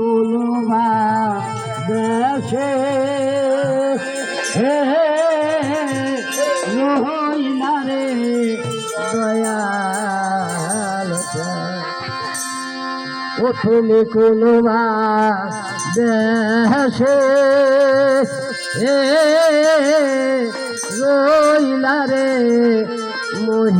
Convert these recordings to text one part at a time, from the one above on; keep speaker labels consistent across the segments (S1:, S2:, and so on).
S1: কোনো বা দেশে। হে রে দয়াল ও তুমি দেশে। হে রইলা রে মহিষা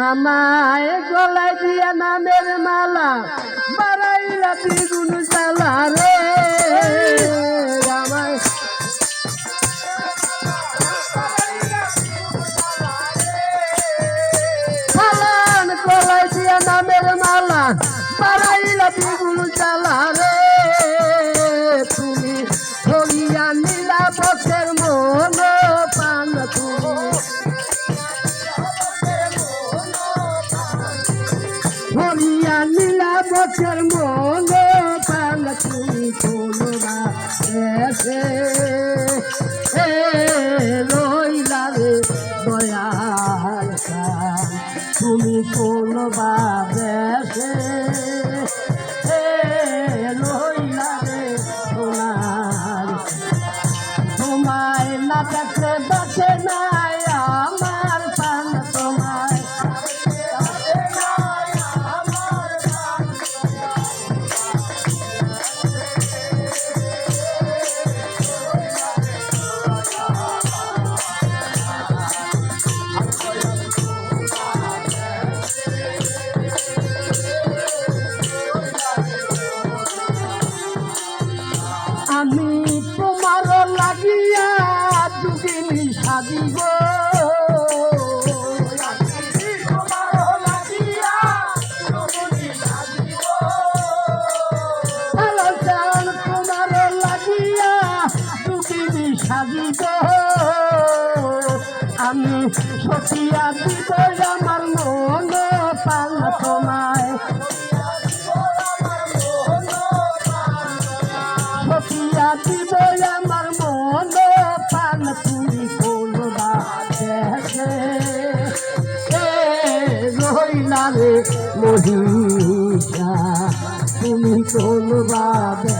S1: আমায় গলায় দিয়া নামের মালা বাড়াইলা দ্বিগুণ চালা হরিয়া নীলা বছর মন পাল তুমি কোনবা এসে। রইলা রে দয়াল তুমি কোনবা এ রইলা রে সোনার, তোমায় না আমি তোমার লাগিয়া দুদিন সাজিব আমি সতিয়া দিব। আমার রইলা রে মহিষা তুমি দেখে